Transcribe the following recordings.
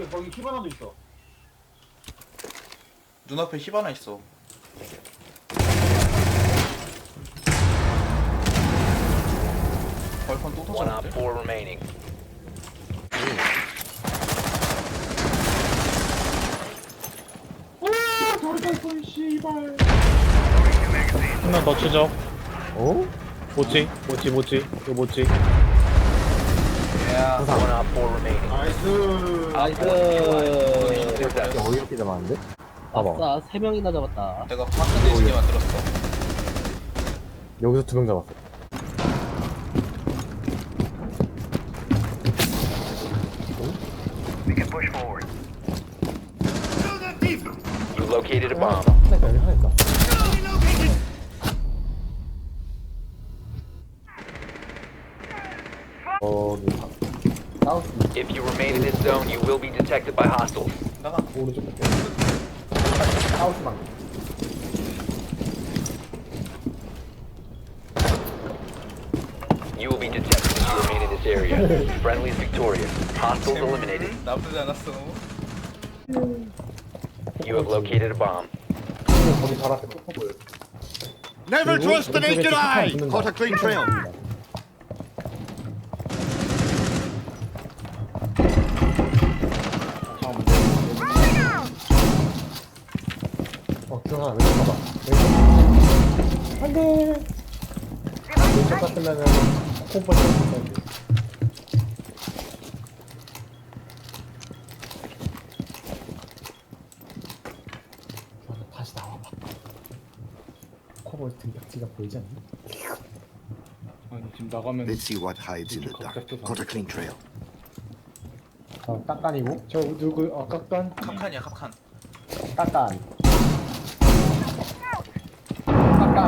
그 거기 히바나도 있어. 눈앞에 히바나 있어. 벌판 또 One op 터졌는데? four remaining. 한명더 추적. 어? 뭐지? 뭐지? 뭐지? 이거 뭐지? 야, One op four remaining. 나이스. 나이스. Possessed. 어이없게 잡았는데? 봐봐 아싸, 세 명이나 잡았다. 내가 화끈해지게 만들었어. 여기서 두 명 잡았어 You located a bomb. 하나 있다 여기 하나 있다 If you remain in this zone, you will be detected by hostiles. 나가. 오른쪽 끝에 사우스 방 You will be detected if you remain in this area. Friendly is victorious. Hostiles eliminated. 나쁘지 않았어. You have located a bomb. 거기 발 앞에 톡톡 보여 Never trust the naked eye! Caught a clean trail. 왼쪽 봐봐 왼쪽 안 돼 왼쪽 같으면은 콤보 쳤을 때 다시 나와봐 코볼 등딱지가 보이지 않니? 아니 지금 나가면 Let's see what hides in the dark. Caught a clean trail. 어 깍깐이고 저 누구? 아 깍단? 카칸이야, 카칸. 깍깐 깍깐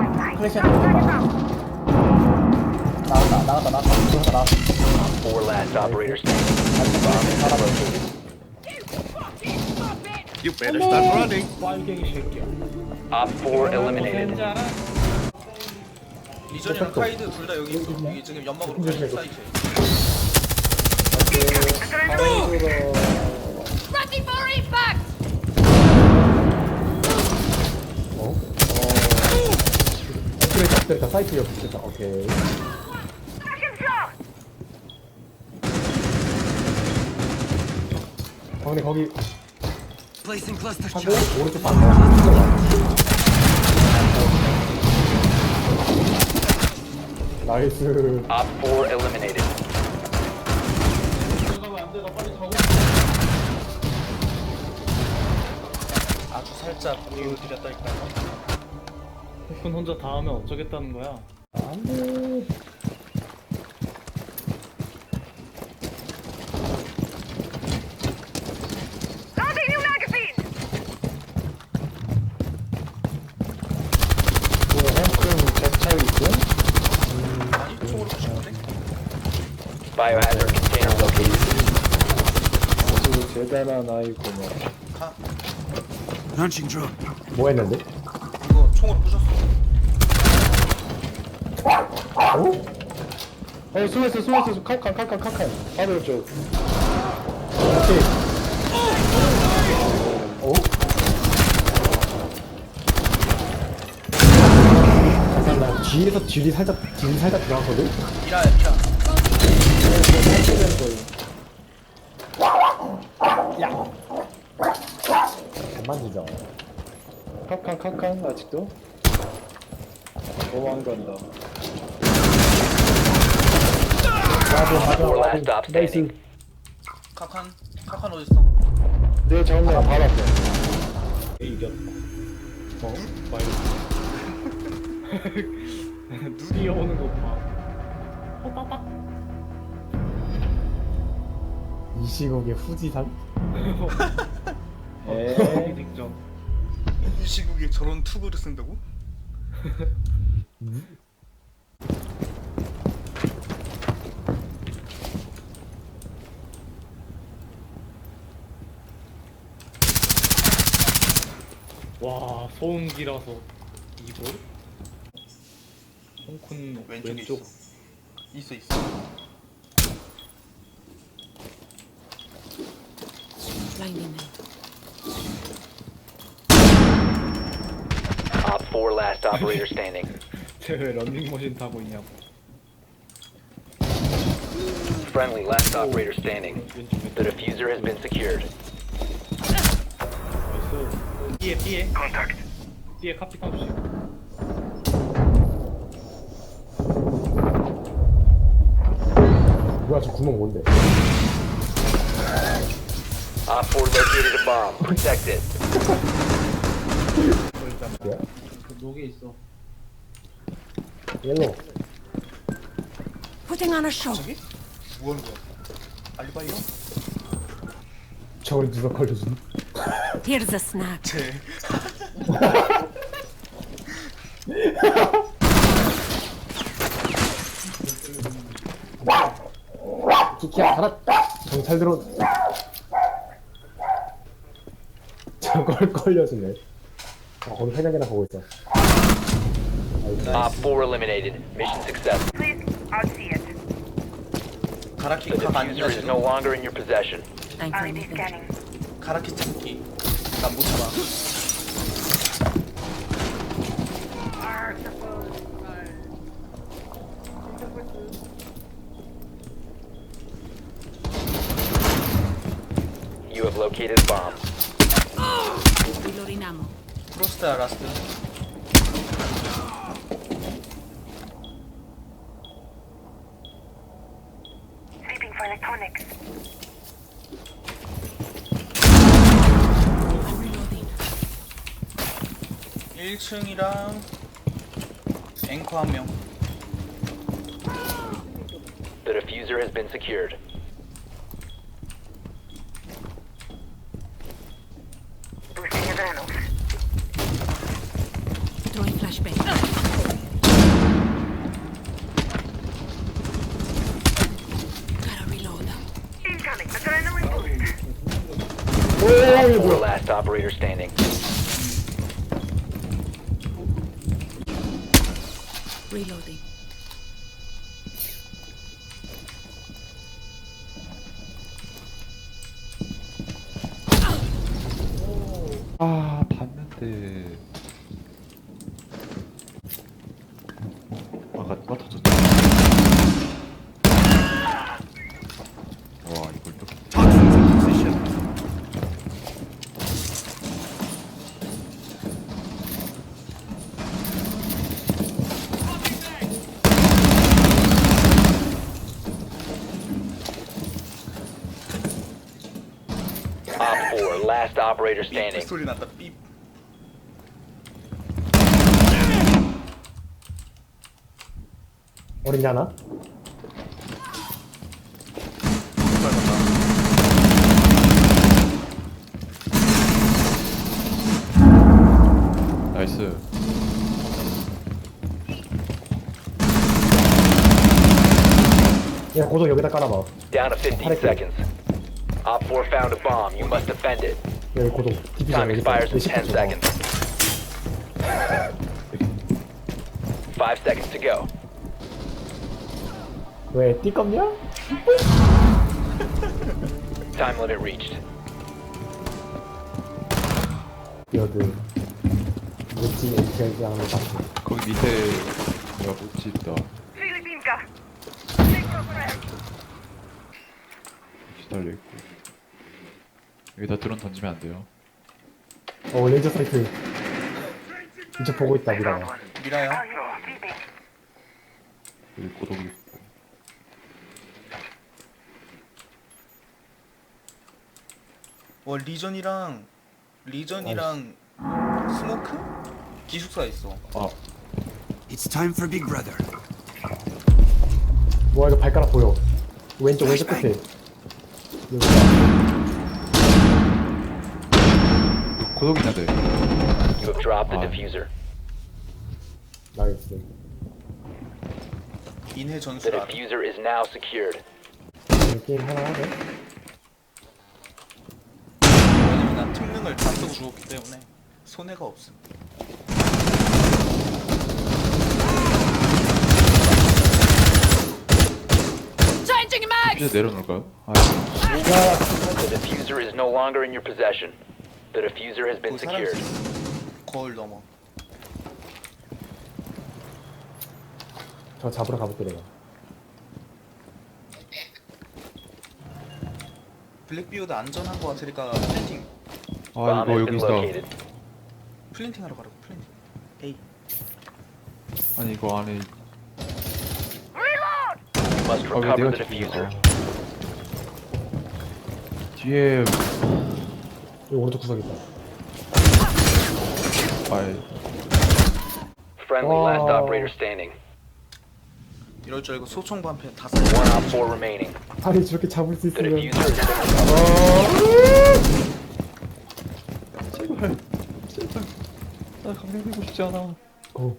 클래시한테 나왔다 나왔다 나왔다 나왔다 들어갔다 나왔다 Four last operators standing. Bomb is located. You better start running. 빨갱이 새끼야. Op four eliminated. 리전이랑 카이드 둘 다 여기 있어. 여기 지금 연막으로 카이드 사이즈. Ready for impact! 어? 어 됐다 사이트 옆에 됐다 오케이 어 근데 거기 하고 오른쪽 방향 나이스 Op four eliminated. 아주 살짝 보여드렸다니까요. 폭군 혼자 다 하면 어쩌겠다는 거야? 안돼 Loading new magazine! 햄큰 대차이 있음? 아니, 총으로 부시는데? Biohazard container located. 아주 대단한 아이구만. 카. 뭐 했는데? 총으로 부셨어. 어? 어 숨었어 숨었어 칼칼 칼칼 칼칼. 바로 쪽. 오케이 어? 잠깐 나 뒤에서 딜이 살짝 딜이 살짝 들어갔거든? 미라야, 미라. 안 만지죠 칼칼 칼칼 아직도? 너무 안 간다. Four last stop standing. 카칸. 카칸 어딨어? 내 정면 바로 앞에. 이겼다. 어? 마이크. 눈이 오는 거 봐. 이 시국에 후지산? 에이 직접. 이 시국에 저런 투구를 쓴다고? 와 소음기라서 이걸? 홍쿤 왼쪽에 왼쪽 있어. 있어, 있어. Blinding them. Op 4 last operator standing. 쟤왜 런닝머신 타고 있냐고. Friendly last operator standing. The diffuser has been secured. B에 B에. B에 카피탄 주시고. 뭐야 저 구멍 뭔데? Op 4 located a bomb. Protect it. 뭐야? 그 녹에 있어. 옐로우 Putting on a show. 뭐 하는 거야? 알리바이요? 저걸 누가 걸려준? Here's a snack. 쟤. 키키야 살았다 경찰 들어 저걸 걸려주네 아 거기 회장이나 보고 있어 Op 4 eliminated. Mission successful. Please, I'll see it. 가라키 The 각 diffuser 아니야 is no 지금? longer in your possession. Time for anything. 가라키 찾기. 난 못 참아. You have located a bomb. Reloading ammo. 프로스트야 라스트. electronics. I'm reloading. 1층이랑 앵커 한 명. The diffuser has been secured. Operator standing. Reloading. 아 봤는데 아가 누가 터졌지? 와 이걸 operator standing. 삐 소리 났다. 삐. 어린이 하나? 나이스 야 고정 여기다 깔아봐 Down to 15 Alright. seconds. Op 4 found a bomb. You must defend it. 여기 고정 디비전 Time 여기 expires in 10 10초 seconds. 5 seconds to go. 왜 띠껍냐? Time limit reached. 여드 멋진 API 하는 거 봤어 거기 밑에 내가 못지 있다 Filipinka. 기다려 있고 여기다 드론 던지면 안 돼요. 어 레이저 사이트 이쪽 보고 있다 미라가 미라야. 여기 고독이 있고. 와 리전이랑 리전이랑 스모크? 기숙사 있어. 아. It's time for Big Brother. 뭐야 이거 발가락 보여. 왼쪽 왼쪽 끝에. 여기 고독 있는데 You have dropped the Ah. diffuser. 나이스 인해 The 전술 알아. diffuser is now secured. 이 게임 하나 하네 왜냐면 난 특능을 다 쓰고 죽었기 때문에 손해가 없음. Changing mag! 이제 내려놓을까요? 아 야 The diffuser is no longer in your possession. The diffuser has been 그 사람 secured. 있어. 거울 넘어. 저 잡으러 가볼게 내가 블랙비우드 안전한 거 같으니까 플랜팅 아 Bomb 이거 has 여기 been 있어. located. 플랜팅 하러 가라고 플랜팅. 에이 아니 이거 안에 You must 아 왜 recover 내가 the diffuser. 아. 뒤에 오른쪽 구석 있다 아이 Friendly Wow. last operator standing. 이럴 줄 알고 소총 반패 다 One 살. op four remaining. 아니 저렇게 잡을 수 The 있으면 diffuser has been recovered. 제발 제발 나 강력되고 싶지 않아 어,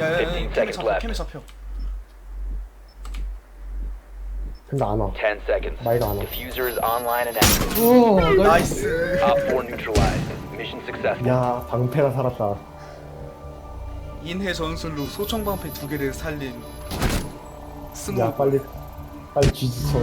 야야야 15 캠에 seconds 잡혀. 캠에 잡혀. 근데 안 와 10 seconds. 마이가 안 와. Diffuser is online and active. 오 나이스. Op 4 neutralized. Mission successful. 야 방패가 살았다 인해 전술로 소총 반패 두 개를 살린 스모. 야 빨리 빨리 쥐지쳐